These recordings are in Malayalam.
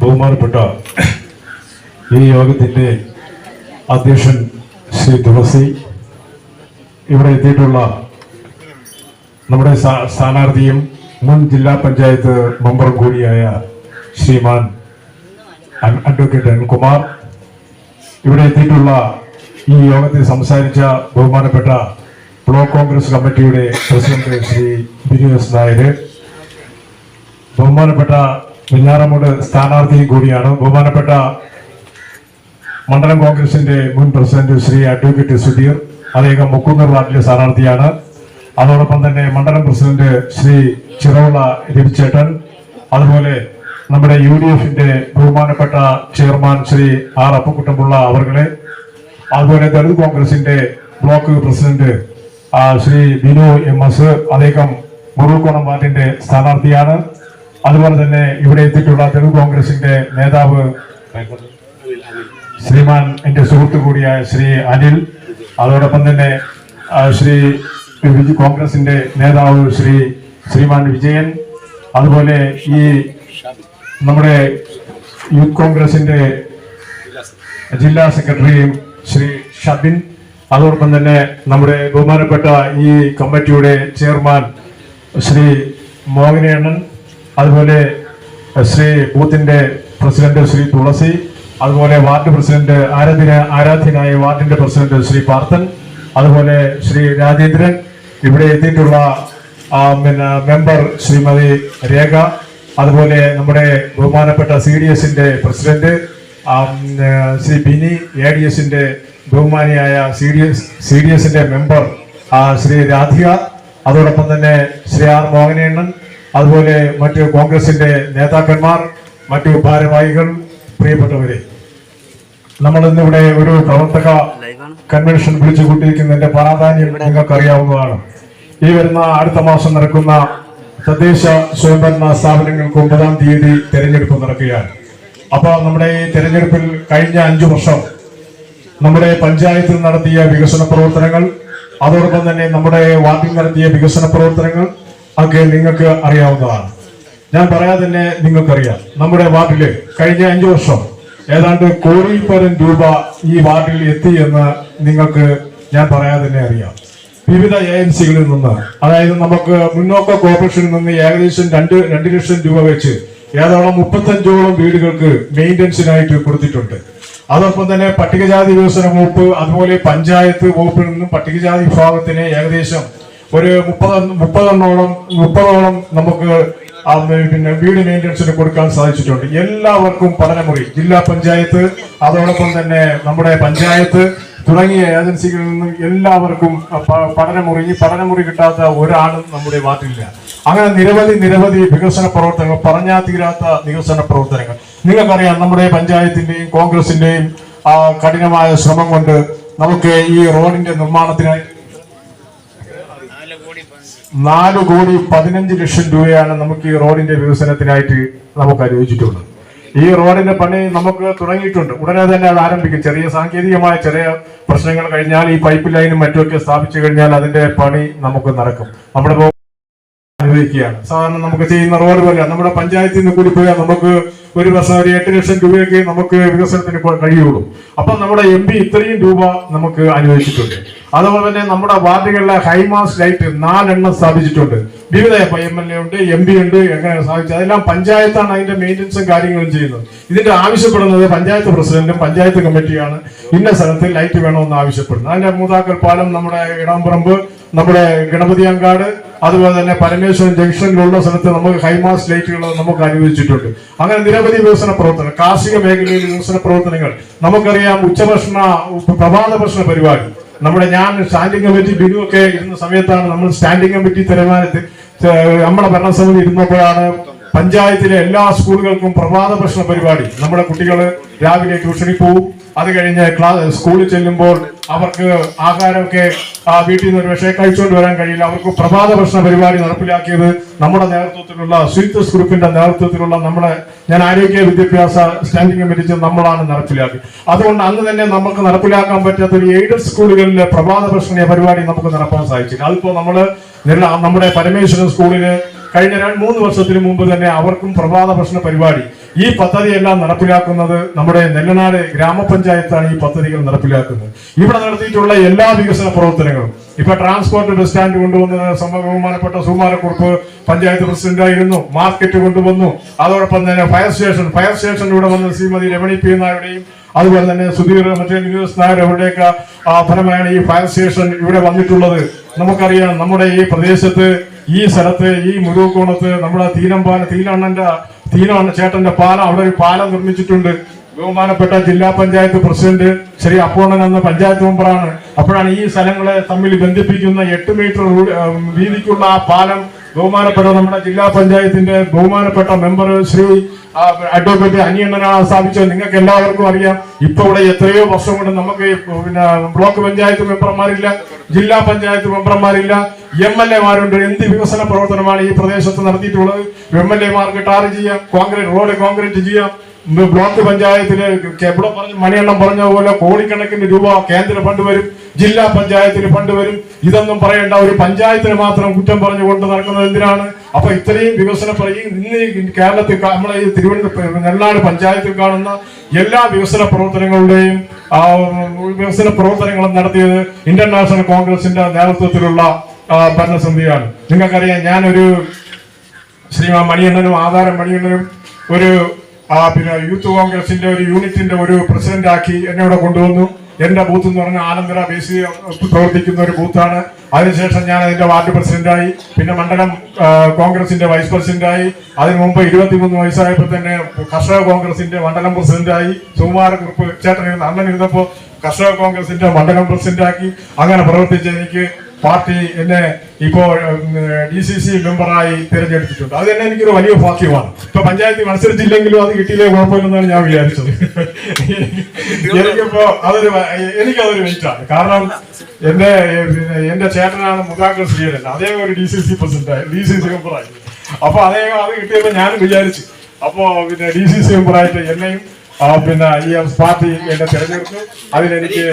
ബഹുമാനപ്പെട്ട ഈ യോഗത്തിന്റെ അധ്യക്ഷൻ ശ്രീ തുളസി ഇവിടെ എത്തിയിട്ടുള്ള നമ്മുടെ സ്ഥാ- സ്ഥാനാർത്ഥിയും മുൻ ജില്ലാ പഞ്ചായത്ത് മെമ്പറും കൂടിയായ ശ്രീമാൻ അഡ്- അഡ്വക്കേറ്റ് അനിൽകുമാർ. ഇവിടെ എത്തിയിട്ടുള്ള ഈ യോഗത്തിൽ സംസാരിച്ച ബഹുമാനപ്പെട്ട ബ്ലോക്ക് കോൺഗ്രസ് കമ്മിറ്റിയുടെ പ്രസിഡന്റ് ശ്രീ ബിനു എസ് നായർ ബഹുമാനപ്പെട്ട വെഞ്ഞാറമൂട് സ്ഥാനാർത്ഥി കൂടിയാണ് ബഹുമാനപ്പെട്ട മണ്ഡലം കോൺഗ്രസിന്റെ മുൻ പ്രസിഡന്റ് ശ്രീ അഡ്വക്കേറ്റ് സുധീർ അദ്ദേഹം മുക്കുന്നൂർ വാർഡിലെ സ്ഥാനാർത്ഥിയാണ്. അതോടൊപ്പം തന്നെ മണ്ഡലം പ്രസിഡന്റ് ശ്രീ ചിറവുള്ള രവിച്ചേട്ടൻ അതുപോലെ നമ്മുടെ യു ഡി എഫിന്റെ ബഹുമാനപ്പെട്ട ചെയർമാൻ ശ്രീ ആർ അപ്പക്കുട്ടൻപിള്ള അവർകളെ അതുപോലെ ദളിത് കോൺഗ്രസിന്റെ block president Shri Binu M S അദ്ദേഹം മുറുക്കോണം വാർഡിന്റെ സ്ഥാനാർത്ഥിയാണ്. അതുപോലെ തന്നെ ഇവിടെ എത്തിയിട്ടുള്ള തെലുങ്ക് കോൺഗ്രസിന്റെ നേതാവ് ശ്രീമാൻ എന്റെ സുഹൃത്തു കൂടിയായ ശ്രീ അനിൽ അതോടൊപ്പം തന്നെ ശ്രീ കോൺഗ്രസിന്റെ നേതാവ് ശ്രീ ശ്രീമാൻ വിജയൻ അതുപോലെ ഈ നമ്മുടെ യൂത്ത് കോൺഗ്രസിന്റെ ജില്ലാ സെക്രട്ടറിയും ശ്രീ ഷബിൻ അതോടൊപ്പം തന്നെ നമ്മുടെ ബഹുമാനപ്പെട്ട ഈ കമ്മിറ്റിയുടെ ചെയർമാൻ ശ്രീ മോഹനേണ്ണൻ അതുപോലെ ശ്രീ ബൂത്തിന്റെ പ്രസിഡന്റ് ശ്രീ തുളസി അതുപോലെ വാർഡ് പ്രസിഡന്റ് ആരാധന ആരാധ്യനായ വാർഡിന്റെ പ്രസിഡന്റ് ശ്രീ പാർത്ഥൻ അതുപോലെ ശ്രീ രാജേന്ദ്രൻ ഇവിടെ എത്തിയിട്ടുള്ള പിന്നെ മെമ്പർ ശ്രീമതി രേഖ അതുപോലെ നമ്മുടെ ബഹുമാനപ്പെട്ട സി ഡി എസിന്റെ president Shri Bini A D എസിന്റെ ബഹുമാനിയായ C D S C D എസിന്റെ മെമ്പർ ശ്രീ രാധിക അതോടൊപ്പം തന്നെ ശ്രീ ആർ മോഹനേണ്ണൻ അതുപോലെ മറ്റു കോൺഗ്രസിന്റെ നേതാക്കന്മാർ മറ്റു ഭാരവാഹികൾ പ്രിയപ്പെട്ടവരെ നമ്മൾ ഇന്നിവിടെ ഒരു പ്രവർത്തക കൺവെൻഷൻ വിളിച്ചു കൂട്ടിയിരിക്കുന്നതിന്റെ പ്രാധാന്യം നിങ്ങൾക്ക് അറിയാവുന്നതാണ് ഈ വരുന്ന അടുത്ത മാസം നടക്കുന്ന തദ്ദേശ സ്വയംഭരണ സ്ഥാപനങ്ങൾക്ക് ഒമ്പതാം തീയതി തെരഞ്ഞെടുപ്പ് നടക്കുകയാണ്. അപ്പോൾ നമ്മുടെ ഈ തെരഞ്ഞെടുപ്പിൽ കഴിഞ്ഞ അഞ്ചു വർഷം നമ്മുടെ പഞ്ചായത്തിൽ നടത്തിയ വികസന പ്രവർത്തനങ്ങൾ അതോടൊപ്പം തന്നെ നമ്മുടെ വാർഡിൽ നടത്തിയ വികസന പ്രവർത്തനങ്ങൾ ഒക്കെ നിങ്ങൾക്ക് അറിയാവുന്നതാണ്. ഞാൻ പറയാതെ തന്നെ നിങ്ങൾക്കറിയാം. നമ്മുടെ വാർഡിൽ കഴിഞ്ഞ അഞ്ചു വർഷം ഏതാണ്ട് കോടിയിൽ പരം രൂപ ഈ വാർഡിൽ എത്തി എന്ന് നിങ്ങൾക്ക് ഞാൻ പറയാതെ തന്നെ അറിയാം. വിവിധ ഏജൻസികളിൽ നിന്ന് അതായത് നമുക്ക് മുന്നോക്ക കോർപ്പറേഷനിൽ നിന്ന് ഏകദേശം രണ്ട് രണ്ട് ലക്ഷം രൂപ വെച്ച് ഏതാണ്ട് മുപ്പത്തഞ്ചോളം വീടുകൾക്ക് മെയിന്റനൻസിനായിട്ട് കൊടുത്തിട്ടുണ്ട്. അതോടൊപ്പം തന്നെ പട്ടികജാതി വികസന വകുപ്പ് അതുപോലെ പഞ്ചായത്ത് വകുപ്പിൽ നിന്നും പട്ടികജാതി വിഭാഗത്തിന് ഏകദേശം ഒരു മുപ്പത് മുപ്പതെണ്ണോളം മുപ്പതോളം നമുക്ക് പിന്നെ വീട് മെയിന്റനൻസിന് കൊടുക്കാൻ സാധിച്ചിട്ടുണ്ട്. എല്ലാവർക്കും പഠനമുറി ജില്ലാ പഞ്ചായത്ത് അതോടൊപ്പം തന്നെ നമ്മുടെ പഞ്ചായത്ത് തുടങ്ങിയ ഏജൻസികളിൽ നിന്നും എല്ലാവർക്കും പഠനമുറി ഈ പഠനമുറി കിട്ടാത്ത ഒരാളും നമ്മുടെ വാർഡിലില്ല. അങ്ങനെ നിരവധി നിരവധി വികസന പ്രവർത്തനങ്ങൾ പറഞ്ഞാൽ തീരാത്ത വികസന പ്രവർത്തനങ്ങൾ. നിങ്ങൾക്കറിയാം നമ്മുടെ പഞ്ചായത്തിന്റെയും കോൺഗ്രസിന്റെയും കഠിനമായ ശ്രമം കൊണ്ട് നമുക്ക് ഈ റോഡിന്റെ നിർമ്മാണത്തിനായി നാല് കോടി പതിനഞ്ച് ലക്ഷം രൂപയാണ് നമുക്ക് ഈ റോഡിന്റെ വികസനത്തിനായിട്ട് നമുക്ക് അനുവദിച്ചിട്ടുള്ളത് ഈ റോഡിന്റെ പണി നമുക്ക് തുടങ്ങിയിട്ടുണ്ട്. ഉടനെ തന്നെ അത് ആരംഭിക്കും. ചെറിയ സാങ്കേതികമായ ചെറിയ പ്രശ്നങ്ങൾ കഴിഞ്ഞാൽ ഈ പൈപ്പ് ലൈനും മറ്റുമൊക്കെ സ്ഥാപിച്ചു കഴിഞ്ഞാൽ അതിന്റെ പണി നമുക്ക് നടക്കും. നമ്മുടെ അനുവദിക്കുകയാണ് സാധാരണ നമുക്ക് ചെയ്യുന്ന റോഡ് പോലെ നമ്മുടെ പഞ്ചായത്തിൽ നിന്ന് കൂടി പോയാൽ നമുക്ക് ഒരു വർഷം ഒരു എട്ട് ലക്ഷം രൂപയൊക്കെ നമുക്ക് വികസനത്തിന് കഴിയുള്ളൂ. അപ്പൊ നമ്മുടെ എം പി ഇത്രയും രൂപ നമുക്ക് അനുവദിച്ചിട്ടുണ്ട്. അതുപോലെ തന്നെ നമ്മുടെ വാർഡുകളിലെ ഹൈമാസ് ലൈറ്റ് നാലെണ്ണം സ്ഥാപിച്ചിട്ടുണ്ട്. വിവിധ എം എൽ എ ഉണ്ട് എം പി ഉണ്ട് എങ്ങനെ സ്ഥാപിച്ചത് അതെല്ലാം പഞ്ചായത്താണ് അതിന്റെ മെയിന്റനൻസും കാര്യങ്ങളും ചെയ്യുന്നത്. ഇതിന്റെ ആവശ്യപ്പെടുന്നത് പഞ്ചായത്ത് പ്രസിഡന്റും പഞ്ചായത്ത് കമ്മിറ്റിയാണ്. ഇന്ന സ്ഥലത്ത് ലൈറ്റ് വേണമെന്ന് ആവശ്യപ്പെടുന്നത്. അതിന്റെ മൂതാക്കൽ പാലം നമ്മുടെ ഇടാമ്പറമ്പ് നമ്മുടെ ഗണപതി അങ്കാട് അതുപോലെ തന്നെ പരമേശ്വരൻ ജംഗ്ഷനിലുള്ള സ്ഥലത്ത് നമുക്ക് ഹൈമാസ് ലൈറ്റുകൾ നമുക്ക് അനുവദിച്ചിട്ടുണ്ട്. അങ്ങനെ നിരവധി വികസന പ്രവർത്തനങ്ങൾ കാർഷിക മേഖലയിൽ വികസന പ്രവർത്തനങ്ങൾ നമുക്കറിയാം ഉച്ചഭക്ഷണ പ്രഭാത ഭക്ഷണ പരിപാടി. നമ്മുടെ ഞാൻ സ്റ്റാൻഡിംഗ് കമ്മിറ്റി ബിനു ഒക്കെ ഇരുന്ന സമയത്താണ് നമ്മൾ സ്റ്റാൻഡിംഗ് കമ്മിറ്റി തീരുമാനത്തിൽ നമ്മുടെ ഭരണസമിതി ഇരുന്നപ്പോഴാണ് പഞ്ചായത്തിലെ എല്ലാ സ്കൂളുകൾക്കും പ്രഭാത ഭക്ഷണ പരിപാടി. നമ്മുടെ കുട്ടികൾ രാവിലെ ട്യൂഷനിൽ പോവും. അത് കഴിഞ്ഞ് ക്ലാസ് സ്കൂളിൽ ചെല്ലുമ്പോൾ അവർക്ക് ആഹാരമൊക്കെ വീട്ടിൽ നിന്ന് ഒരു പക്ഷേ കഴിച്ചുകൊണ്ട് വരാൻ കഴിയില്ല. അവർക്ക് പ്രഭാത ഭക്ഷണ പരിപാടി നടപ്പിലാക്കിയത് നമ്മുടെ നേതൃത്വത്തിലുള്ള സ്വീത്ത് ഗ്രൂപ്പിന്റെ നേതൃത്വത്തിലുള്ള നമ്മുടെ ഞാൻ ആരോഗ്യ വിദ്യാഭ്യാസ സ്റ്റാൻഡിംഗ് കമ്മിറ്റി നമ്മളാണ് നടപ്പിലാക്കിയത്. അതുകൊണ്ട് അന്ന് തന്നെ നമുക്ക് നടപ്പിലാക്കാൻ പറ്റാത്ത ഒരു എയ്ഡഡ് സ്കൂളുകളിലെ പ്രഭാത ഭക്ഷണ പരിപാടി നമുക്ക് നടപ്പാൻ സാധിച്ചില്ല. അതിപ്പോ നമ്മൾ നമ്മുടെ പരമേശ്വരൻ സ്കൂളിൽ കഴിഞ്ഞ രണ്ട് മൂന്ന് വർഷത്തിന് മുമ്പ് തന്നെ അവർക്കും പ്രഭാത ഭക്ഷണ പരിപാടി. ഈ പദ്ധതിയെല്ലാം നടപ്പിലാക്കുന്നത് നമ്മുടെ നെല്ലനാട് ഗ്രാമപഞ്ചായത്താണ് ഈ പദ്ധതികൾ നടപ്പിലാക്കുന്നത്. ഇവിടെ നടത്തിയിട്ടുള്ള എല്ലാ വികസന പ്രവർത്തനങ്ങളും. ഇപ്പൊ ട്രാൻസ്പോർട്ട് ബസ് സ്റ്റാൻഡ് കൊണ്ടുവന്നത് സമ- ബഹുമാനപ്പെട്ട സുമാരക്കുറിപ്പ് പഞ്ചായത്ത് പ്രസിഡന്റായിരുന്നു മാർക്കറ്റ് കൊണ്ടുവന്നു. അതോടൊപ്പം തന്നെ ഫയർ സ്റ്റേഷൻ. ഫയർ സ്റ്റേഷൻ ഇവിടെ വന്ന ശ്രീമതി രമണി പി നായരുടെയും അതുപോലെ തന്നെ സുധീർ മറ്റേ നായർ അവരുടെയൊക്കെ ഫലമായാണ് ഈ ഫയർ സ്റ്റേഷൻ ഇവിടെ വന്നിട്ടുള്ളത്. നമുക്കറിയാം നമ്മുടെ ഈ പ്രദേശത്ത് ഈ സ്ഥലത്ത് ഈ മുരുകോണത്ത് നമ്മുടെ തീനമ്പാല തീനണ്ണന്റെ തീനണ്ണ ചേട്ടന്റെ പാലം അവിടെ ഒരു പാലം നിർമ്മിച്ചിട്ടുണ്ട്. ബഹുമാനപ്പെട്ട ജില്ലാ പഞ്ചായത്ത് പ്രസിഡന്റ് ശ്രീ അപ്പോണൻ എന്ന പഞ്ചായത്ത് മെമ്പറാണ്. അപ്പോഴാണ് ഈ സ്ഥലങ്ങളെ തമ്മിൽ ബന്ധിപ്പിക്കുന്ന എട്ട് മീറ്റർ വീതിക്കുള്ള ആ പാലം ബഹുമാനപ്പെട്ട നമ്മുടെ ജില്ലാ പഞ്ചായത്തിന്റെ ബഹുമാനപ്പെട്ട മെമ്പർ ശ്രീ അഡ്വക്കേറ്റ് അനിയണ്ണനാണ് സ്ഥാപിച്ചത്. നിങ്ങൾക്ക് എല്ലാവർക്കും അറിയാം. ഇപ്പൊ ഇവിടെ എത്രയോ വർഷം കൊണ്ട് നമുക്ക് പിന്നെ ബ്ലോക്ക് പഞ്ചായത്ത് മെമ്പർമാരില്ല ജില്ലാ പഞ്ചായത്ത് മെമ്പർമാരില്ല. എം എൽ എമാരുണ്ട്. എന്ത് വികസന പ്രവർത്തനമാണ് ഈ പ്രദേശത്ത് നടത്തിയിട്ടുള്ളത്? എം എൽ എമാർക്ക് ടാർ ചെയ്യാം. കോൺക്രീറ്റ് റോഡ് കോൺക്രീറ്റ് ചെയ്യാം. ബ്ലോക്ക് പഞ്ചായത്തിൽ എവിടെ പറഞ്ഞു മണിയെണ്ണം പറഞ്ഞ പോലെ കോടിക്കണക്കിന് രൂപ കേന്ദ്ര ഫണ്ട് വരും ജില്ലാ പഞ്ചായത്തിന് ഫണ്ട് വരും. ഇതൊന്നും പറയേണ്ട ഒരു പഞ്ചായത്തിന് മാത്രം കുറ്റം പറഞ്ഞുകൊണ്ട് നടക്കുന്നത് എന്തിനാണ്? അപ്പൊ ഇത്രയും വികസന ഇന്ന് കേരളത്തിൽ നമ്മളെ ഈ തിരുവനന്തപുരം നെല്ലാട് പഞ്ചായത്തിൽ കാണുന്ന എല്ലാ വികസന പ്രവർത്തനങ്ങളുടെയും വികസന പ്രവർത്തനങ്ങളും നടത്തിയത് ഇന്റർനാഷണൽ കോൺഗ്രസിന്റെ നേതൃത്വത്തിലുള്ള ഭരണസമിതിയാണ്. നിങ്ങൾക്കറിയാം ഞാനൊരു ശ്രീമാൻ മണിയണ്ണനും ആധാരം മണിയണ്ണനും ഒരു ആ, പിന്നെ യൂത്ത് കോൺഗ്രസിന്റെ ഒരു യൂണിറ്റിന്റെ ഒരു പ്രസിഡന്റ് ആക്കി എന്നെ ഇവിടെ കൊണ്ടുവന്നു. എന്റെ ബൂത്ത് എന്ന് പറഞ്ഞാൽ ആനന്ദര ബേസി പ്രവർത്തിക്കുന്ന ഒരു ബൂത്താണ് അതിനുശേഷം ഞാൻ അതിന്റെ വാർഡ് പ്രസിഡന്റായി പിന്നെ മണ്ഡലം കോൺഗ്രസിന്റെ വൈസ് പ്രസിഡന്റായി. അതിനു മുമ്പ് ഇരുപത്തിമൂന്ന് വയസ്സായപ്പോൾ തന്നെ കർഷക കോൺഗ്രസിന്റെ മണ്ഡലം പ്രസിഡന്റായി. സുകുമാരക്കുറിപ്പ് ചേട്ടൻ ഇരുന്ന് അണ്ണൻ ഇരുന്നപ്പോ കർഷക കോൺഗ്രസിന്റെ മണ്ഡലം പ്രസിഡന്റാക്കി. അങ്ങനെ പ്രവർത്തിച്ച് എനിക്ക് പാർട്ടി എന്നെ ഇപ്പോ ഡി സി സി മെമ്പറായി തിരഞ്ഞെടുത്തിട്ടുണ്ട്. അത് തന്നെ എനിക്കൊരു വലിയ ഭാഗ്യമാണ്. ഇപ്പൊ പഞ്ചായത്തിൽ മത്സരിച്ചില്ലെങ്കിലും അത് കിട്ടിയില്ലേ കുഴപ്പമില്ലെന്നാണ് ഞാൻ വിചാരിച്ചത്. എനിക്കിപ്പോ അതൊരു എനിക്കതൊരു വെയിറ്റാണ് കാരണം എന്റെ എന്റെ ചേട്ടനാണ് മുഖാക്കൾ ശ്രീധരൻ. അദ്ദേഹം ഒരു D C C president D C C മെമ്പറായി. അപ്പൊ അദ്ദേഹം അത് കിട്ടിയപ്പോ ഞാനും വിചാരിച്ചു. അപ്പോ പിന്നെ ഡി സി സി മെമ്പറായിട്ട് എന്നെയും പിന്നെ ഈ പാർട്ടി എന്നെ തിരഞ്ഞെടുത്തു. അതിലെനിക്ക്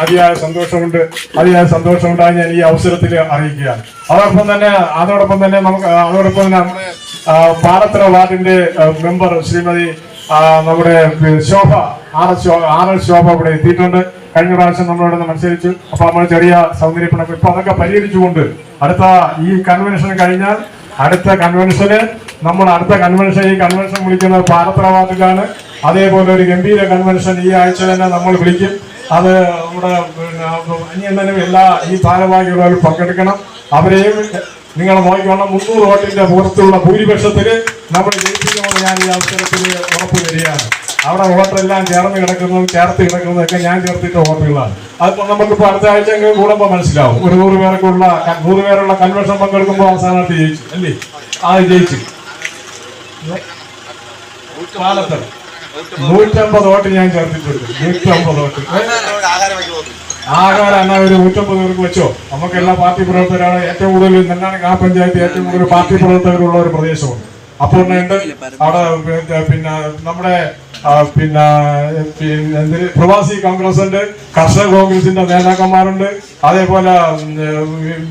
അതിയായ സന്തോഷമുണ്ട്. അതിയായ സന്തോഷമുണ്ടായി ഞാൻ ഈ അവസരത്തിൽ അറിയിക്കുകയാണ്. അതോടൊപ്പം തന്നെ അതോടൊപ്പം തന്നെ നമുക്ക് അതോടൊപ്പം തന്നെ നമ്മുടെ പാലത്തറ വാർഡിന്റെ മെമ്പർ ശ്രീമതി നമ്മുടെ Shobha R S R S Shobha ഇവിടെ എത്തിയിട്ടുണ്ട്. കഴിഞ്ഞ പ്രാവശ്യം നമ്മളിവിടെ നിന്ന് മത്സരിച്ചു. അപ്പൊ നമ്മൾ ചെറിയ സൗന്ദര്യപ്പിണക്ക് ഇപ്പൊ അതൊക്കെ പരിഹരിച്ചുകൊണ്ട് അടുത്ത ഈ കൺവെൻഷൻ കഴിഞ്ഞാൽ അടുത്ത കൺവെൻഷന് നമ്മൾ അടുത്ത കൺവെൻഷൻ ഈ കൺവെൻഷൻ വിളിക്കുന്നത് പാലത്തറ വാർഡിലാണ് അതേപോലെ ഒരു ഗംഭീര കൺവെൻഷൻ ഈ ആഴ്ച തന്നെ നമ്മൾ വിളിക്കും. അത് നമ്മുടെ അന്യനും എല്ലാ ഈ ഭാരവാഹികളും പങ്കെടുക്കണം. അവരെയും നിങ്ങൾ നോക്കിക്കോണം മുന്നൂറ് വോട്ടിന്റെ പുറത്തുള്ള ഭൂരിപക്ഷത്തിൽ നമ്മൾ ജയിപ്പിക്കുമെന്ന് ഞാൻ ഈ അവസരത്തിൽ ഉറപ്പ് തരികയാണ് അവിടെ വോട്ടെല്ലാം ചേർന്ന് കിടക്കുന്നതും ചേർത്ത് കിടക്കുന്നതും ഒക്കെ ഞാൻ ചേർത്തിട്ട് വോട്ടുകളാണ് അതിപ്പോ നമുക്കിപ്പോ അടുത്ത ആഴ്ച കൂടുമ്പോ കൂടുമ്പോൾ മനസ്സിലാവും. ഒരു നൂറ് പേർക്കുള്ള നൂറ് പേരുള്ള കൺവെൻഷൻ പങ്കെടുക്കുമ്പോൾ അവസാനമായിട്ട് ജയിച്ചു അല്ലേ? ആ ജയിച്ചു. പാലത്തറ. നൂറ്റമ്പത് വോട്ട് ഞാൻ ചേർത്തിട്ടുണ്ട്. നൂറ്റമ്പത് വോട്ട്. ആഹാരം എന്നാ ഒരു നൂറ്റമ്പത് പേർക്ക് വെച്ചോ? നമുക്ക് എല്ലാ പാർട്ടി പ്രവർത്തകരാണ് ഏറ്റവും കൂടുതൽ നെല്ലാണി പഞ്ചായത്ത് ഏറ്റവും കൂടുതൽ പാർട്ടി പ്രവർത്തകരുള്ള ഒരു പ്രദേശമാണ്. അപ്പോൾ ഉണ്ട് അവിടെ പിന്നെ- നമ്മുടെ പിന്നെ പിന്നെ പ്രവാസി ഉണ്ട് കർഷക കോൺഗ്രസിന്റെ നേതാക്കന്മാരുണ്ട് അതേപോലെ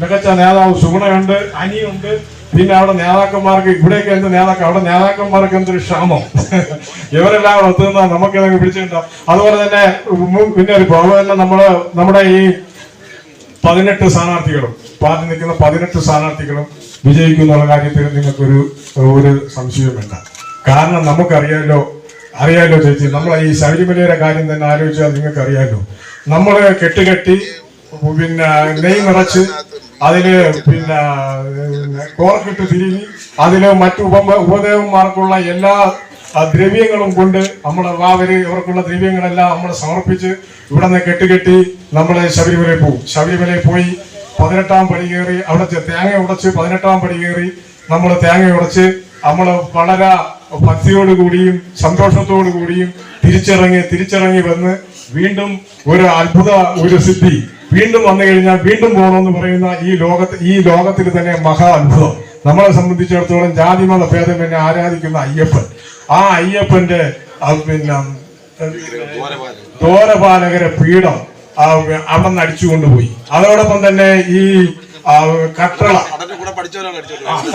മികച്ച നേതാവ് സുഗുണയുണ്ട് അനിയുണ്ട് പിന്നെ അവിടെ നേതാക്കന്മാർക്ക് ഇവിടെയൊക്കെ എന്ത് നേതാക്കൾ അവിടെ നേതാക്കന്മാർക്ക് എന്തൊരു ക്ഷാമം? ഇവരെല്ലാം അവിടെ ഒത്തുനിന്നാ നമുക്ക് ഇതൊക്കെ പിടിച്ചിട്ടോ അതുപോലെ തന്നെ പിന്നെ ഒരു തന്നെ നമ്മൾ നമ്മുടെ ഈ പതിനെട്ട് സ്ഥാനാർത്ഥികളും പാർട്ടി നിൽക്കുന്ന പതിനെട്ട് സ്ഥാനാർത്ഥികളും വിജയിക്കുന്നുള്ള കാര്യത്തിൽ നിങ്ങൾക്കൊരു ഒരു സംശയവും വേണ്ട കാരണം നമുക്കറിയാലോ അറിയാലോ ചേച്ചി നമ്മളെ ഈ ശബരിമലയുടെ കാര്യം തന്നെ ആലോചിച്ചാൽ നിങ്ങൾക്ക് അറിയാലോ നമ്മൾ കെട്ടുകെട്ടി പിന്നെ നെയ് നിറച്ച് അതിൽ പിന്നെ കോർക്കിട്ട് തിരിഞ്ഞ് അതിൽ മറ്റു ഉപ ഉപദേവന്മാർക്കുള്ള എല്ലാ ദ്രവ്യങ്ങളും കൊണ്ട് നമ്മുടെ വാവര് ഇവർക്കുള്ള ദ്രവ്യങ്ങളെല്ലാം നമ്മൾ സമർപ്പിച്ച് ഇവിടെ നിന്ന് കെട്ടുകെട്ടി നമ്മൾ ശബരിമലയിൽ പോകും ശബരിമലയിൽ പോയി പതിനെട്ടാം പടി കയറി അവിടെ തേങ്ങ ഉടച്ച് പതിനെട്ടാം പടി കയറി നമ്മൾ തേങ്ങ ഉടച്ച് നമ്മൾ വളരെ ഭക്തിയോടുകൂടിയും സന്തോഷത്തോടു കൂടിയും തിരിച്ചിറങ്ങി തിരിച്ചിറങ്ങി വന്ന് വീണ്ടും ഒരു അത്ഭുത ഒരു സിദ്ധി വീണ്ടും വന്നു കഴിഞ്ഞാൽ വീണ്ടും പോകണമെന്ന് പറയുന്ന ഈ ലോകത്ത് ഈ ലോകത്തിൽ തന്നെ മഹാ അത്ഭുതം. നമ്മളെ സംബന്ധിച്ചിടത്തോളം ജാതിമത ഭേദം എന്നെ ആരാധിക്കുന്ന അയ്യപ്പൻ. ആ അയ്യപ്പന്റെ പിന്നെ ദോരപാലകരെ പീഠം അവിടെ നിന്ന് അടിച്ചു കൊണ്ടുപോയി. അതോടൊപ്പം തന്നെ ഈ കട്ടള.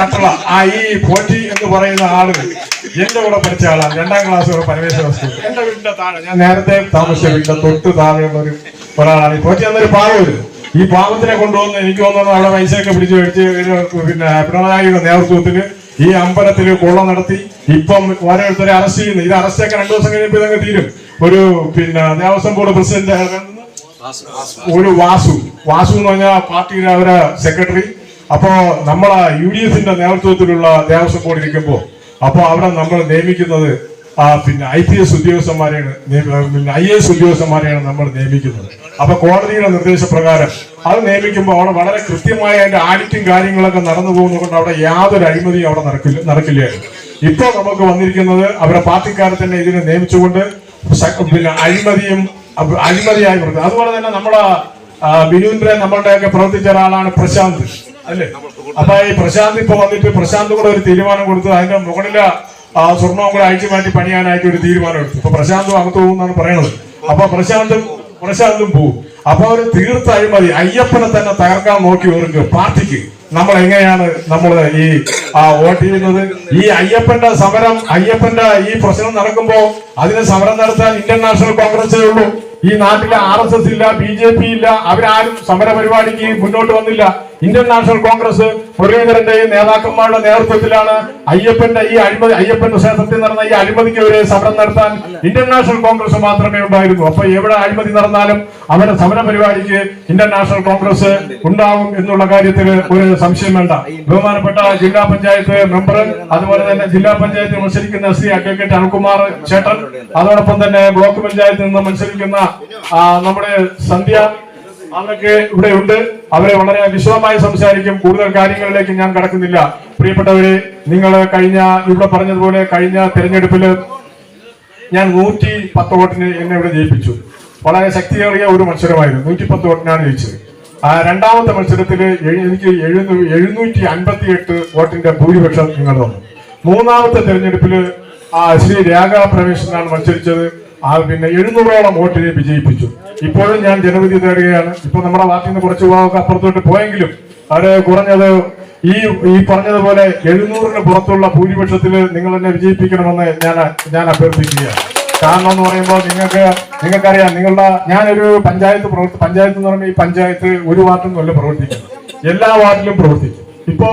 കട്ടള. ആ ഈ പോറ്റി എന്ന് പറയുന്ന ആളുകൾ. എന്റെ കൂടെ പഠിച്ച ആളാണ്. രണ്ടാം ക്ലാസ് വരെ പരമേശ്വര സ്കൂൾ എന്റെ വീടിന്റെ താഴെ. ഞാൻ നേരത്തെ താമസിച്ച വീടിന്റെ തൊട്ട് താഴെയുള്ള ഒരു ഒരാളാണ് പോറ്റി എന്നൊരു പാവം ഈ പാവത്തിനെ കൊണ്ടുവന്ന് എനിക്ക് തോന്നുന്നു അവിടെ പൈസയൊക്കെ പിടിച്ചു മേടിച്ച് പിന്നെ പിണറായിയുടെ നേതൃത്വത്തിന് ഈ അമ്പലത്തിൽ കൊള്ള നടത്തി. ഇപ്പം ഓരോരുത്തരെ അറസ്റ്റ് ചെയ്യുന്നു. ഇത് അറസ്റ്റൊക്കെ രണ്ടു ദിവസം കഴിഞ്ഞപ്പോൾ ഇതങ്ങ് തീരും. ഒരു പിന്നെ ദേവസ്വം ബോർഡ് പ്രസിഡന്റ് ഒരു വാസു. വാസു എന്ന് പറഞ്ഞാൽ പാർട്ടിയുടെ അവരെ സെക്രട്ടറി അപ്പോ നമ്മളെ യു ഡി എഫിന്റെ നേതൃത്വത്തിലുള്ള ദേവസ്വം ബോർഡ് ഇരിക്കുമ്പോ അപ്പൊ അവിടെ നമ്മൾ നിയമിക്കുന്നത് ആ പിന്നെ ഐ പി എസ് ഉദ്യോഗസ്ഥന്മാരെയാണ് പിന്നെ ഐ എസ് ഉദ്യോഗസ്ഥന്മാരെയാണ് നമ്മൾ നിയമിക്കുന്നത്. അപ്പൊ കോടതിയുടെ നിർദ്ദേശപ്രകാരം അത് നിയമിക്കുമ്പോൾ അവിടെ വളരെ കൃത്യമായ അതിന്റെ ആഡിറ്റും കാര്യങ്ങളൊക്കെ നടന്നു പോകുന്നതുകൊണ്ട് അവിടെ യാതൊരു അഴിമതിയും അവിടെ നടക്കില്ല നടക്കില്ലായിരുന്നു. ഇപ്പൊ നമുക്ക് വന്നിരിക്കുന്നത് അവരുടെ പാർട്ടിക്കാരെ തന്നെ ഇതിനെ നിയമിച്ചുകൊണ്ട് പിന്നെ അഴിമതിയും അഴിമതിയായി പ്രവർത്തി അതുപോലെ തന്നെ നമ്മളെ ആ, ബിനുവിന്റെ നമ്മളുടെയൊക്കെ പ്രവർത്തിച്ച ഒരാളാണ് പ്രശാന്ത് അല്ലേ? അപ്പൊ ഈ പ്രശാന്ത് ഇപ്പൊ വന്നിട്ട് പ്രശാന്ത് കൂടെ ഒരു തീരുമാനം കൊടുത്തു അതിന്റെ മുകളിലെ ആ, സ്വർണവും കൂടെ അഴിച്ചു മാറ്റി പണിയാനായിട്ട് ഒരു തീരുമാനമെടുത്തു ഇപ്പൊ പ്രശാന്തും അകത്ത് പോകുന്നാണ് പറയണത്. അപ്പൊ പ്രശാന്തും പ്രശാന്തും പോവും. അപ്പൊ അവർ തീർത്ത അഴിമതി അയ്യപ്പനെ തന്നെ തകർക്കാൻ നോക്കി ഓർക്ക് പാർട്ടിക്ക് നമ്മൾ എങ്ങനെയാണ് നമ്മൾ ഈ വോട്ട് ചെയ്യുന്നത്? ഈ അയ്യപ്പന്റെ സമരം അയ്യപ്പന്റെ ഈ പ്രശ്നം നടക്കുമ്പോ അതിന് സമരം നടത്താൻ ഇന്ത്യൻ നാഷണൽ കോൺഗ്രസേ ഉള്ളൂ. ഈ നാട്ടിലെ ആർ എസ് എസ് ഇല്ല ബി ജെ പി ഇല്ല അവരാരും സമര പരിപാടിക്ക് മുന്നോട്ട് വന്നില്ല. ഇന്ത്യൻ നാഷണൽ കോൺഗ്രസ് മുരളീധരന്റെയും നേതാക്കന്മാരുടെ നേതൃത്വത്തിലാണ് അയ്യപ്പന്റെ ഈ അഴിമതി അയ്യപ്പന്റെ ക്ഷേത്രത്തിൽ നടന്ന ഈ അഴിമതിക്കെതിരെ സമരം നടത്താൻ ഇന്റർനാഷണൽ നാഷണൽ കോൺഗ്രസ് മാത്രമേ ഉണ്ടായിരുന്നു അപ്പൊ എവിടെ അഴിമതി നടന്നാലും അവരുടെ സമര പരിപാടിക്ക് ഇന്റർനാഷണൽ നാഷണൽ കോൺഗ്രസ് ഉണ്ടാവും എന്നുള്ള കാര്യത്തിൽ ഒരു സംശയം വേണ്ട. ബഹുമാനപ്പെട്ട ജില്ലാ പഞ്ചായത്ത് മെമ്പർ അതുപോലെ തന്നെ ജില്ലാ പഞ്ചായത്തിൽ മത്സരിക്കുന്ന ശ്രീ അഡ്വക്കേറ്റ് അനിൽകുമാർ ചേട്ടൻ അതോടൊപ്പം തന്നെ ബ്ലോക്ക് പഞ്ചായത്തിൽ നിന്ന് മത്സരിക്കുന്ന നമ്മുടെ സന്ധ്യ അന്നൊക്കെ ഇവിടെ ഉണ്ട് അവരെ വളരെ വിശദമായി സംസാരിക്കും. കൂടുതൽ കാര്യങ്ങളിലേക്ക് ഞാൻ കടക്കുന്നില്ല. പ്രിയപ്പെട്ടവരെ നിങ്ങൾ കഴിഞ്ഞ ഇവിടെ പറഞ്ഞതുപോലെ കഴിഞ്ഞ തെരഞ്ഞെടുപ്പിൽ ഞാൻ നൂറ്റി പത്ത് വോട്ടിന് എന്നെ ഇവിടെ ജയിപ്പിച്ചു. വളരെ ശക്തിയേറിയ ഒരു മത്സരമായിരുന്നു. നൂറ്റി പത്ത് വോട്ടിനാണ് ജയിച്ചത്. ആ രണ്ടാമത്തെ മത്സരത്തിൽ എനിക്ക് എഴുന്നൂ- എഴുന്നൂറ്റി അൻപത്തി എട്ട് വോട്ടിന്റെ ഭൂരിപക്ഷം നിങ്ങൾ തന്നു മൂന്നാമത്തെ തെരഞ്ഞെടുപ്പിൽ ആ ശ്രീ രേഖാ പ്രവേശനാണ് മത്സരിച്ചത്. ആ പിന്നെ എഴുന്നൂറോളം വോട്ടിനെ വിജയിപ്പിച്ചു ഇപ്പോഴും ഞാൻ ജനവിധി തേടുകയാണ്. ഇപ്പൊ നമ്മുടെ പാർട്ടിയിൽ നിന്ന് കുറച്ച് ഭാഗമൊക്കെ അപ്പുറത്തോട്ട് പോയെങ്കിലും അവർ കുറഞ്ഞത് ഈ ഈ പറഞ്ഞതുപോലെ എഴുന്നൂറിന് പുറത്തുള്ള ഭൂരിപക്ഷത്തിൽ നിങ്ങൾ എന്നെ വിജയിപ്പിക്കണമെന്ന് ഞാൻ ഞാൻ അഭ്യർത്ഥിക്കുകയാണ്. കാരണം എന്ന് പറയുമ്പോൾ നിങ്ങൾക്ക് നിങ്ങൾക്കറിയാം നിങ്ങളുടെ ഞാനൊരു പഞ്ചായത്ത് പ്രവർത്തി പഞ്ചായത്ത് എന്ന് പറയുമ്പോൾ ഈ പഞ്ചായത്ത് ഒരു വാർഡിൽ പ്രവർത്തിക്കുന്നത്. എല്ലാ വാർഡിലും പ്രവർത്തിക്കും. ഇപ്പോ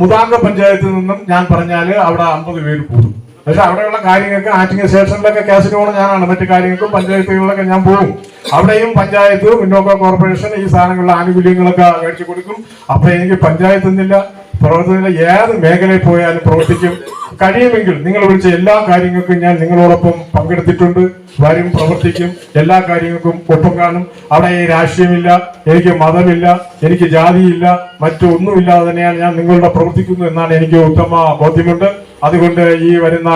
മുതാങ്ക പഞ്ചായത്തിൽ നിന്നും ഞാൻ പറഞ്ഞാൽ അവിടെ അമ്പത് പേര് കൂടും. പക്ഷെ അവിടെയുള്ള കാര്യങ്ങൾക്ക് ആറ്റിങ്ങൽ സ്റ്റേഷനിലൊക്കെ കാസറ്റ് പോകണം ഞാനാണ്. മറ്റു കാര്യങ്ങൾക്കും പഞ്ചായത്തുകളിലൊക്കെ ഞാൻ പോകും. അവിടെയും പഞ്ചായത്ത് മുന്നോക്ക കോർപ്പറേഷൻ ഈ സാധനങ്ങളുടെ ആനുകൂല്യങ്ങളൊക്കെ മേടിച്ചു കൊടുക്കും. അപ്പൊ എനിക്ക് പഞ്ചായത്ത് നിന്നില്ല പ്രവർത്തനത്തിലെ ഏത് മേഖലയിൽ പോയാലും പ്രവർത്തിക്കും. കഴിയുമെങ്കിൽ നിങ്ങൾ വിളിച്ച എല്ലാ കാര്യങ്ങൾക്കും ഞാൻ നിങ്ങളോടൊപ്പം പങ്കെടുത്തിട്ടുണ്ട്. വരും പ്രവർത്തിക്കും. എല്ലാ കാര്യങ്ങൾക്കും ഒപ്പം കാണും. അവിടെ രാഷ്ട്രീയമില്ല എനിക്ക് മതമില്ല എനിക്ക് ജാതിയില്ല മറ്റൊന്നുമില്ലാതെ തന്നെയാണ് ഞാൻ നിങ്ങളുടെ പ്രവർത്തിക്കുന്നു എന്നാണ് എനിക്ക് ഉത്തമ ബോധ്യമുണ്ട്. അതുകൊണ്ട് ഈ വരുന്ന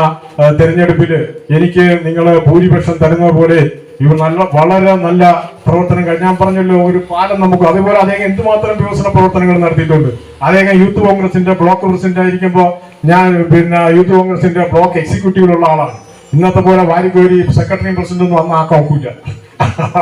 തെരഞ്ഞെടുപ്പിൽ എനിക്ക് നിങ്ങൾ ഭൂരിപക്ഷം തരുന്ന പോലെ ഇവർ നല്ല വളരെ നല്ല പ്രവർത്തനം ഞാൻ പറഞ്ഞല്ലോ ഒരു പാലം നമുക്ക് അതുപോലെ അദ്ദേഹം എന്തുമാത്രം വികസന പ്രവർത്തനങ്ങൾ നടത്തിയിട്ടുണ്ട്. അദ്ദേഹം യൂത്ത് കോൺഗ്രസിന്റെ ബ്ലോക്ക് പ്രസിഡന്റ് ആയിരിക്കുമ്പോൾ ഞാൻ പിന്നെ യൂത്ത് കോൺഗ്രസിന്റെ ബ്ലോക്ക് എക്സിക്യൂട്ടീവിലുള്ള ആളാണ്. ഇന്നത്തെ പോലെ വാരിക്കോരി സെക്രട്ടറി പ്രസിഡന്റ് ഒന്നും ആക്കാൻ ഒക്കില്ല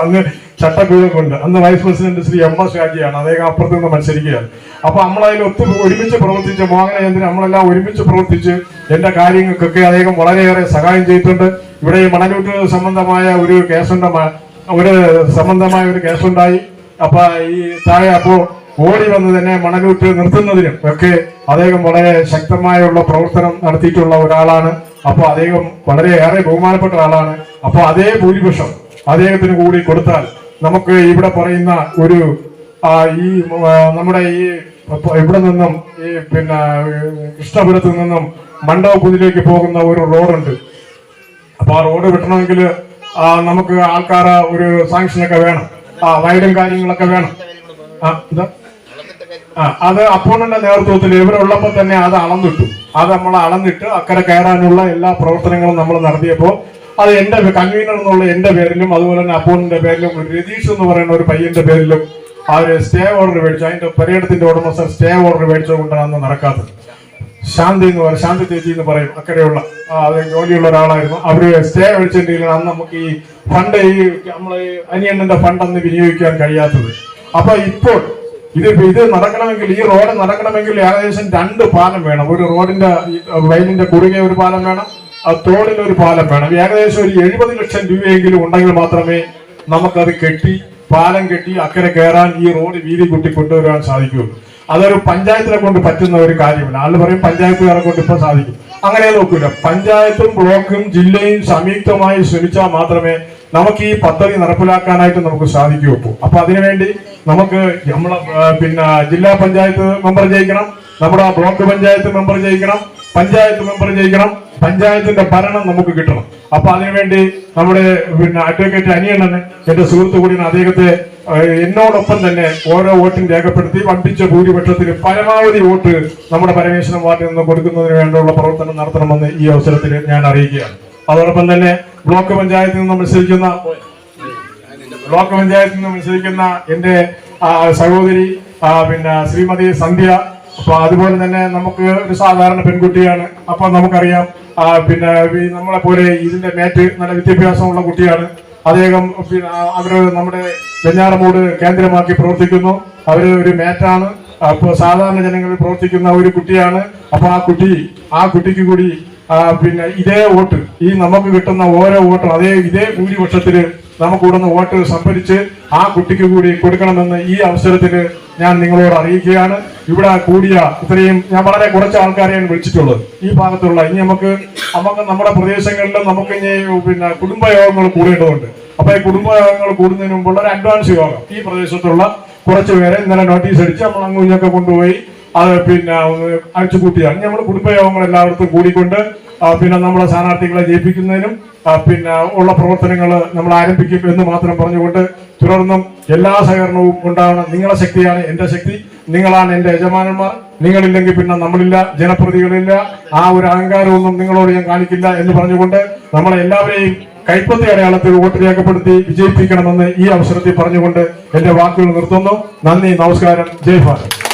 അന്ന് ചട്ടക്കൂടെ കൊണ്ട് അന്ന് vice president Shri M S ഷാജിയാണ് അദ്ദേഹം അപ്പുറത്ത് നിന്ന് മത്സരിക്കുകയാണ്. അപ്പൊ നമ്മളതിൽ ഒത്തു ഒരുമിച്ച് പ്രവർത്തിച്ച് മോഹനചന്ദ്രൻ നമ്മളെല്ലാം ഒരുമിച്ച് പ്രവർത്തിച്ച് എന്റെ കാര്യങ്ങൾക്കൊക്കെ അദ്ദേഹം വളരെയേറെ സഹായം ചെയ്തിട്ടുണ്ട്. ഇവിടെ ഈ മണലൂട്ട് സംബന്ധമായ ഒരു കേസുണ്ട ഒരു സംബന്ധമായ ഒരു കേസുണ്ടായി അപ്പൊ ഈ താഴെ അപ്പോ ഓടി വന്ന് തന്നെ മണലൂട്ട് നിർത്തുന്നതിനും ഒക്കെ അദ്ദേഹം വളരെ ശക്തമായുള്ള പ്രവർത്തനം നടത്തിയിട്ടുള്ള ഒരാളാണ്. അപ്പൊ അദ്ദേഹം വളരെ ഏറെ ബഹുമാനപ്പെട്ട ആളാണ്. അപ്പൊ അതേ ഭൂരിപക്ഷം അദ്ദേഹത്തിന് കൂടി കൊടുത്താൽ നമുക്ക് ഇവിടെ പറയുന്ന ഒരു ഈ നമ്മുടെ ഈ ഇവിടെ നിന്നും ഈ പിന്നെ കൃഷ്ണപുരത്ത് നിന്നും മണ്ഡപക്കുതിലേക്ക് പോകുന്ന ഒരു റോഡുണ്ട്. അപ്പൊ ആ റോഡ് വിട്ടണമെങ്കിൽ നമുക്ക് ആൾക്കാർ ഒരു സാങ്ഷനൊക്കെ വേണം. ആ വയലും കാര്യങ്ങളൊക്കെ വേണം. ആ എന്താ ആ അത് അപ്പോണന്റെ നേതൃത്വത്തിൽ ഇവരുള്ളപ്പോൾ തന്നെ അത് അളന്നിട്ടു. അത് നമ്മൾ അളന്നിട്ട് അക്കരെ കയറാനുള്ള എല്ലാ പ്രവർത്തനങ്ങളും നമ്മൾ നടത്തിയപ്പോൾ അത് എന്റെ കൺവീനർ എന്നുള്ള എന്റെ പേരിലും അതുപോലെ തന്നെ അപ്പോണിന്റെ പേരിലും രതീഷ് എന്ന് പറയുന്ന ഒരു പയ്യന്റെ പേരിലും ഒരു സ്റ്റേ ഓർഡർ മേടിച്ചു. അതിന്റെ പര്യടനത്തിന്റെ ഉടമസ്ഥൻ സ്റ്റേ ഓർഡർ മേടിച്ചുകൊണ്ടാണ് നടക്കാത്തത്. ശാന്തി എന്ന് പറയും ശാന്തി ചേച്ചി എന്ന് പറയും. അക്കരെയുള്ള ജോലിയുള്ള ഒരാളായിരുന്നു. അവർ സ്റ്റേ മേടിച്ചിട്ടുണ്ടെങ്കിൽ അന്ന് നമുക്ക് ഈ ഫണ്ട് ഈ നമ്മളെ അനിയണ്ണന്റെ ഫണ്ട് അന്ന് വിനിയോഗിക്കാൻ കഴിയാത്തത്. അപ്പൊ ഇപ്പോൾ ഇത് ഇത് നടക്കണമെങ്കിൽ ഈ റോഡ് നടക്കണമെങ്കിൽ ഏകദേശം രണ്ട് പാലം വേണം. ഒരു റോഡിന്റെ വയലിന്റെ കുറുകെ ഒരു പാലം വേണം. ആ ഒരു പാലം വേണം. ഏകദേശം ഒരു എഴുപത് ലക്ഷം രൂപയെങ്കിലും ഉണ്ടെങ്കിൽ മാത്രമേ നമുക്കത് കെട്ടി പാലം കെട്ടി അക്കരെ കയറാൻ ഈ റോഡ് വീതി കൂട്ടി കൊണ്ടുവരാൻ സാധിക്കുകയുള്ളൂ. അതൊരു പഞ്ചായത്തിനെ കൊണ്ട് പറ്റുന്ന ഒരു കാര്യമില്ല. ആൾ പറയും പഞ്ചായത്തുകാരെ കൊണ്ട് ഇപ്പൊ സാധിക്കും. അങ്ങനെ നോക്കില്ല പഞ്ചായത്തും ബ്ലോക്കും ജില്ലയും സംയുക്തമായി ശ്രമിച്ചാൽ മാത്രമേ നമുക്ക് ഈ പദ്ധതി നടപ്പിലാക്കാനായിട്ട് നമുക്ക് സാധിക്കുകയുള്ളൂ. അപ്പൊ അതിനുവേണ്ടി നമുക്ക് നമ്മളെ പിന്നെ ജില്ലാ പഞ്ചായത്ത് മെമ്പർ ജയിക്കണം. നമ്മുടെ ബ്ലോക്ക് പഞ്ചായത്ത് മെമ്പർ ജയിക്കണം. പഞ്ചായത്ത് മെമ്പർ ജയിക്കണം. പഞ്ചായത്തിന്റെ ഭരണം നമുക്ക് കിട്ടണം. അപ്പൊ അതിനുവേണ്ടി നമ്മുടെ പിന്നെ അഡ്വക്കേറ്റ് അനിയണ്ണന് എന്റെ സുഹൃത്തു കൂടി അദ്ദേഹത്തെ എന്നോടൊപ്പം തന്നെ ഓരോ വോട്ടും രേഖപ്പെടുത്തി വമ്പിച്ച ഭൂരിപക്ഷത്തിൽ പരമാവധി വോട്ട് നമ്മുടെ പരമേശ്വരൻ വാർഡിൽ നിന്ന് കൊടുക്കുന്നതിന് വേണ്ടിയുള്ള പ്രവർത്തനം നടത്തണമെന്ന് ഈ അവസരത്തിൽ ഞാൻ അറിയിക്കുകയാണ്. അതോടൊപ്പം തന്നെ ബ്ലോക്ക് പഞ്ചായത്തിൽ നിന്ന് മത്സരിക്കുന്ന ബ്ലോക്ക് പഞ്ചായത്തിൽ നിന്ന് മത്സരിക്കുന്ന എന്റെ സഹോദരി പിന്നെ ശ്രീമതി സന്ധ്യ അപ്പൊ അതുപോലെ തന്നെ നമുക്ക് ഒരു സാധാരണ പെൺകുട്ടിയാണ്. അപ്പൊ നമുക്കറിയാം പിന്നെ നമ്മളെ പോലെ ഇതിന്റെ മേറ്റ് നല്ല വിദ്യാഭ്യാസമുള്ള കുട്ടിയാണ്. അദ്ദേഹം പിന്നെ അവർ നമ്മുടെ വെഞ്ഞാറമൂട് കേന്ദ്രമാക്കി പ്രവർത്തിക്കുന്നു. അവർ ഒരു മേറ്റാണ്. അപ്പോൾ സാധാരണ ജനങ്ങളിൽ പ്രവർത്തിക്കുന്ന ഒരു കുട്ടിയാണ്. അപ്പോൾ ആ കുട്ടി ആ കുട്ടിക്ക് കൂടി പിന്നെ ഇതേ വോട്ട് ഈ നമുക്ക് കിട്ടുന്ന ഓരോ വോട്ടും അതേ ഇതേ ഭൂരിപക്ഷത്തിൽ നമുക്ക് കൂടുന്ന വോട്ട് സംഭരിച്ച് ആ കുട്ടിക്ക് കൂടി കൊടുക്കണമെന്ന് ഈ അവസരത്തിൽ ഞാൻ നിങ്ങളോട് അറിയിക്കുകയാണ്. ഇവിടെ കൂടിയ ഇത്രയും ഞാൻ വളരെ കുറച്ച് ആൾക്കാരെയാണ് വിളിച്ചിട്ടുള്ളത്. ഈ ഭാഗത്തുള്ള ഇനി നമുക്ക് നമുക്ക് നമ്മുടെ പ്രദേശങ്ങളിലും നമുക്ക് ഇനി പിന്നെ കുടുംബയോഗങ്ങൾ കൂടേണ്ടതുണ്ട്. അപ്പൊ ഈ കുടുംബയോഗങ്ങൾ കൂടുന്നതിന് മുമ്പുള്ള ഒരു അഡ്വാൻസ് യോഗം. ഈ പ്രദേശത്തുള്ള കുറച്ച് പേരെ ഇന്നലെ നോട്ടീസ് അടിച്ച് നമ്മൾ അങ്ങുഞ്ഞൊക്കെ കൊണ്ടുപോയി അത് പിന്നെ അഴിച്ചുകൂട്ടിയാണ് നമ്മൾ കുടുംബയോഗങ്ങൾ എല്ലാവർക്കും കൂടിക്കൊണ്ട് പിന്നെ നമ്മളെ സ്ഥാനാർത്ഥികളെ ജയിപ്പിക്കുന്നതിനും പിന്നെ ഉള്ള പ്രവർത്തനങ്ങൾ നമ്മൾ ആരംഭിക്കും എന്ന് മാത്രം പറഞ്ഞുകൊണ്ട് തുടർന്നും എല്ലാ സഹകരണവും ഉണ്ടാവണം. നിങ്ങളെ ശക്തിയാണ് എന്റെ ശക്തി. നിങ്ങളാണ് എന്റെ യജമാനന്മാർ. നിങ്ങളില്ലെങ്കിൽ പിന്നെ നമ്മളില്ല ജനപ്രതികളില്ല. ആ ഒരു അഹങ്കാരമൊന്നും നിങ്ങളോട് ഞാൻ കാണിക്കില്ല എന്ന് പറഞ്ഞുകൊണ്ട് നമ്മളെ എല്ലാവരെയും കൈപ്പത്തി അടയാളത്തിൽ വോട്ട് രേഖപ്പെടുത്തി വിജയിപ്പിക്കണമെന്ന് ഈ അവസരത്തിൽ പറഞ്ഞുകൊണ്ട് എന്റെ വാക്കുകൾ നിർത്തുന്നു. നന്ദി നമസ്കാരം. ജയ് ഭാരത്.